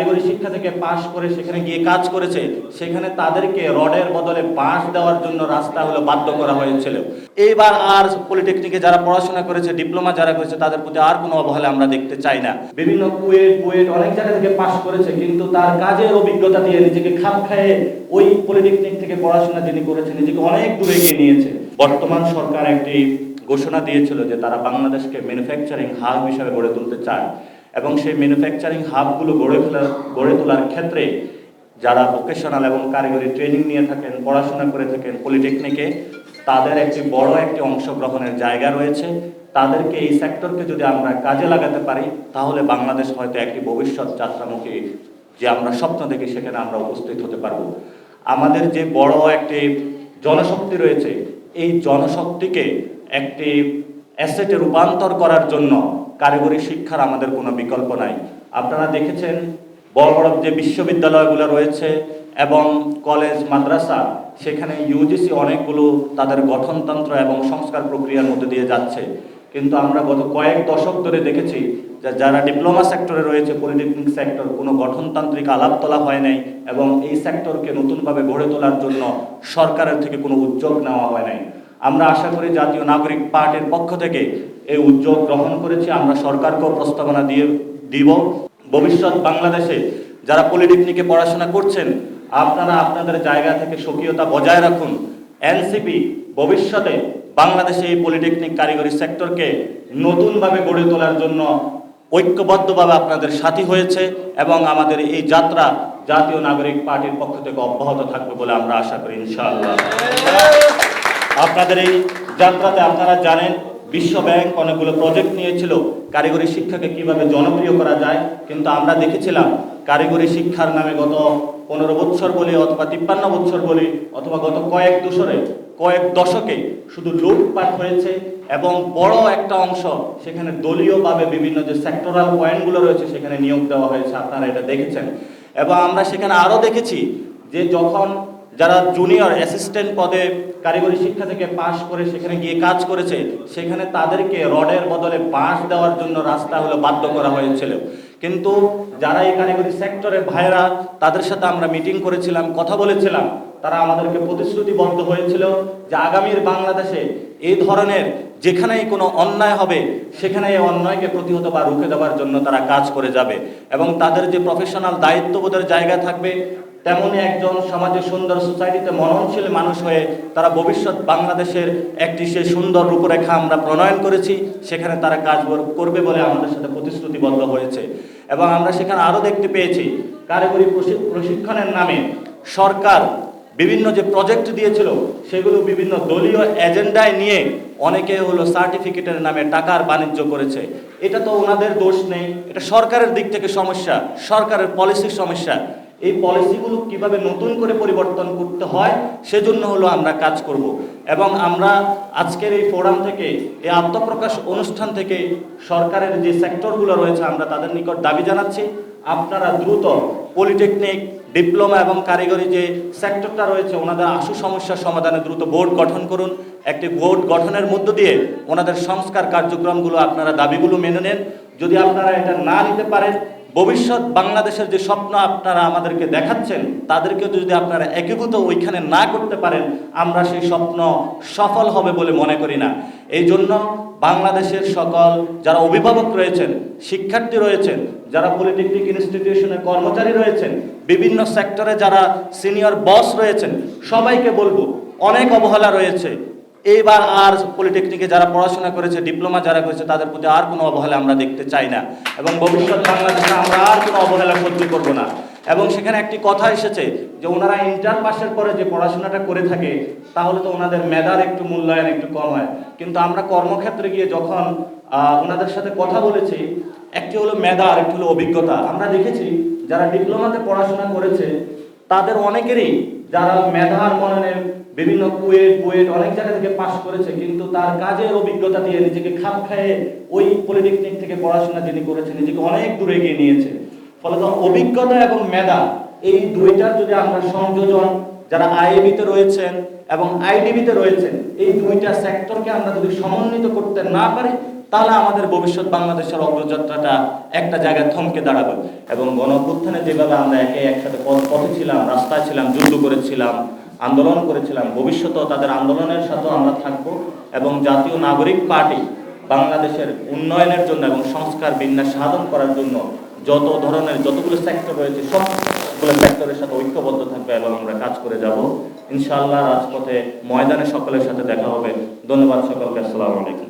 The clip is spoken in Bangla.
কারিগরি শিক্ষা থেকে পাশ করে সেখানে গিয়ে কাজ করেছে, সেখানে তাদেরকে রডের বদলে বাঁশ দেওয়ার জন্য রাস্তা হলো বাধ্য করা হয়েছিল। এইবার আর পলিটেকনিকে যারা পড়াশোনা করেছে, ডিপ্লোমা যারা করেছে, তাদের প্রতি আর কোনো অবহেলা আমরা দেখতে চাই না। বিভিন্ন কুয়েট, বুয়েট অনেক জায়গা থেকে পাশ করেছে, কিন্তু তার কাজের অভিজ্ঞতা দিয়ে নিজেকে খাপ খাইয়ে ওই পলিটেকনিক থেকে পড়াশোনা যিনি করেছে, নিজেকে অনেক দূরে এগিয়ে নিয়েছে। বর্তমান সরকার একটি ঘোষণা দিয়েছিল যে তারা বাংলাদেশকে ম্যানুফ্যাকচারিং হাব হিসাবে গড়ে তুলতে চায়। এবং সেই ম্যানুফ্যাকচারিং হাবগুলো গড়ে ফেলার, গড়ে তোলার ক্ষেত্রে যারা ভোকেশনাল এবং কারিগরি ট্রেনিং নিয়ে থাকেন, পড়াশোনা করে থাকেন পলিটেকনিকে তাদের একটি বড় একটি অংশগ্রহণের জায়গা রয়েছে। তাদেরকে এই সেক্টরকে যদি আমরা কাজে লাগাতে পারি, তাহলে বাংলাদেশ হয়তো একটি ভবিষ্যৎ যাত্রামুখী যে আমরা স্বপ্ন দেখি, সেখানে আমরা উপস্থিত হতে পারব। আমাদের যে বড় একটি জনশক্তি রয়েছে, এই জনশক্তিকে একটি অ্যাসেটে রূপান্তর করার জন্য কারিগরি শিক্ষার আমাদের কোনো বিকল্প নাই। আপনারা দেখেছেন বড় বড় যে বিশ্ববিদ্যালয়গুলো রয়েছে এবং কলেজ, মাদ্রাসা, সেখানে ইউজিসি অনেকগুলো তাদের গঠনতন্ত্র এবং সংস্কার প্রক্রিয়ার মধ্যে দিয়ে যাচ্ছে। কিন্তু আমরা গত কয়েক দশক ধরে দেখেছি যে যারা ডিপ্লোমা সেক্টরে রয়েছে, পলিটেকনিক সেক্টর, কোনো গঠনতান্ত্রিক আলাপ তোলা হয় নাই এবং এই সেক্টরকে নতুনভাবে গড়ে তোলার জন্য সরকারের থেকে কোনো উদ্যোগ নেওয়া হয় নাই। আমরা আশা করি জাতীয় নাগরিক পার্টির পক্ষ থেকে এই উদ্যোগ গ্রহণ করেছি। আমরা সরকারকেও প্রস্তাবনা দিয়ে দিব। ভবিষ্যৎ বাংলাদেশে যারা পলিটেকনিকে পড়াশোনা করছেন, আপনারা আপনাদের জায়গা থেকে স্বকীয়তা বজায় রাখুন। এনসিপি ভবিষ্যতে বাংলাদেশে এই পলিটেকনিক কারিগরি সেক্টরকে নতুনভাবে গড়ে তোলার জন্য ঐক্যবদ্ধভাবে আপনাদের সাথী হয়েছে এবং আমাদের এই যাত্রা জাতীয় নাগরিক পার্টির পক্ষ থেকে অব্যাহত থাকবে বলে আমরা আশা করি, ইনশাআল্লাহ। আপনাদের এই যাত্রাতে আপনারা জানেন, বিশ্ব ব্যাংক অনেকগুলো প্রজেক্ট নিয়েছিল। কারিগরি শিক্ষাকে কীভাবে জনপ্রিয় করা যায়, কিন্তু আমরা দেখেছিলাম কারিগরি শিক্ষার নামে গত পনেরো বছর বলি অথবা তিপ্পান্ন বছর বলি অথবা গত কয়েক দশরে, কয়েক দশকে শুধু লুটপাট হয়েছে এবং বড় একটা অংশ সেখানে দলীয়ভাবে বিভিন্ন যে সেক্টরাল পয়েন্টগুলো রয়েছে সেখানে নিয়োগ দেওয়া হয়েছে, আপনারা এটা দেখেছেন। এবং আমরা সেখানে আরও দেখেছি যে যখন যারা জুনিয়র অ্যাসিস্ট্যান্ট পদে কারিগরি শিক্ষা থেকে পাশ করে সেখানে গিয়ে কাজ করেছে, সেখানে তাদেরকে রডের বদলে বাঁশ দেওয়ার জন্য রাস্তা হলো বাধ্য করা হয়েছিল। কিন্তু যারা এই কারিগরি সেক্টরের ভাইরা তাদের সাথে আমরা মিটিং করেছিলাম, কথা বলেছিলাম, তারা আমাদেরকে প্রতিশ্রুতিবদ্ধ হয়েছিল যে আগামীর বাংলাদেশে এই ধরনের যেখানেই কোনো অন্যায় হবে, সেখানে এই অন্যায়কে প্রতিহত বা রুখে দেওয়ার জন্য তারা কাজ করে যাবে। এবং তাদের যে প্রফেশনাল দায়িত্ববোধের জায়গা থাকবে তেমনি একজন সমাজে সুন্দর সোসাইটিতে মননশীল মানুষ হয়ে তারা ভবিষ্যৎ বাংলাদেশের একটি সে সুন্দর রূপরেখা আমরা প্রণয়ন করেছি, সেখানে তারা কাজ করবে বলে আমাদের সাথে প্রতিশ্রুতিবদ্ধ হয়েছে। এবং আমরা সেখানে আরও দেখতে পেয়েছি, কারিগরি প্রশি- প্রশিক্ষণের নামে সরকার বিভিন্ন যে প্রজেক্ট দিয়েছিল, সেগুলো বিভিন্ন দলীয় এজেন্ডায় নিয়ে অনেকে হলো সার্টিফিকেটের নামে টাকার বাণিজ্য করেছে। এটা তো ওনাদের দোষ নেই, এটা সরকারের দিক থেকে সমস্যা, সরকারের পলিসির সমস্যা। এই পলিসিগুলো কীভাবে নতুন করে পরিবর্তন করতে হয়, সেজন্য হলো আমরা কাজ করব। এবং আমরা আজকের এই ফোরাম থেকে, এই আত্মপ্রকাশ অনুষ্ঠান থেকে সরকারের যে সেক্টরগুলো রয়েছে, আমরা তাদের নিকট দাবি জানাচ্ছি। আপনারা দ্রুত পলিটেকনিক ডিপ্লোমা এবং কারিগরি যে সেক্টরটা রয়েছে, ওনাদের আশু সমস্যার সমাধানে দ্রুত বোর্ড গঠন করুন। একটি বোর্ড গঠনের মধ্য দিয়ে ওনাদের সংস্কার কার্যক্রমগুলো আপনারা দাবিগুলো মেনে নেন। যদি আপনারা এটা না নিতে পারেন ভবিষ্যৎ বাংলাদেশের যে স্বপ্ন আপনারা আমাদেরকে দেখাচ্ছেন তাদেরকে যদি আপনারা একীভূত ওইখানে না করতে পারেন, আমরা সেই স্বপ্ন সফল হবে বলে মনে করি না। এই জন্য বাংলাদেশের সকল যারা অভিভাবক রয়েছেন, শিক্ষার্থী রয়েছেন, যারা পলিটেকনিক ইনস্টিটিউশনের কর্মচারী রয়েছেন, বিভিন্ন সেক্টরে যারা সিনিয়র বস রয়েছেন, সবাইকে বলব, অনেক অবহেলা রয়েছে। এইবার আর পলিটেকনিকে যারা পড়াশোনা করেছে, ডিপ্লোমা যারা করেছে, তাদের প্রতি আর কোনো অবহেলা আমরা দেখতে চাই না। এবং ভবিষ্যৎ বাংলাদেশে আমরা আর কোনো অবহেলা সহ্য করব না। এবং সেখানে একটি কথা এসেছে যে ওনারা ইন্টার পাসের পরে যে পড়াশোনাটা করে থাকে, তাহলে তো ওনাদের মেধার একটু মূল্যায়ন একটু কম হয়। কিন্তু আমরা কর্মক্ষেত্রে গিয়ে যখন ওনাদের সাথে কথা বলেছি, একটি হলো মেধা আর একটি হলো অভিজ্ঞতা। আমরা দেখেছি যারা ডিপ্লোমাতে পড়াশোনা করেছে, তাদের অনেকেরই যারা মেধার মননে বিভিন্ন কুয়েট, বুয়েট অনেক জায়গা থেকে পাশ করেছে, কিন্তু তার কাজের অভিজ্ঞতা দিয়ে নিজেকে খাপ খাইয়ে ওই পলিটেকনিক থেকে পড়াশোনা যিনি করেছে নিজেকে অনেক দূরে এগিয়ে নিয়েছে। ফলে তো অভিজ্ঞতা এবং মেধা, এই দুইটার যদি আমরা সংযোজন যারা আইএবিতে রয়েছেন এবং আইডিবিতে রয়েছেন, এই দুইটা সেক্টরকে আমরা যদি সমন্বিত করতে না পারি তাহলে আমাদের ভবিষ্যৎ বাংলাদেশের অগ্রযাত্রাটা একটা জায়গায় থমকে দাঁড়াবে। এবং গণঅভ্যুত্থানে যেভাবে আমরা একে একসাথে পথ- ছিলাম, রাস্তায় ছিলাম, যুদ্ধ করেছিলাম, আন্দোলন করেছিলাম, ভবিষ্যতেও তাদের আন্দোলনের সাথেও আমরা থাকব এবং জাতীয় নাগরিক পার্টি বাংলাদেশের উন্নয়নের জন্য এবং সংস্কার বিন্যাস সাধন করার জন্য যত ধরনের যতগুলো সেক্টর রয়েছে সবগুলো সেক্টরের সাথে ঐক্যবদ্ধ থাকবে এবং আমরা কাজ করে যাব। ইনশাআল্লাহ রাজপথে ময়দানে সকলের সাথে দেখা হবে। ধন্যবাদ সকলকে। আসসালামু আলাইকুম।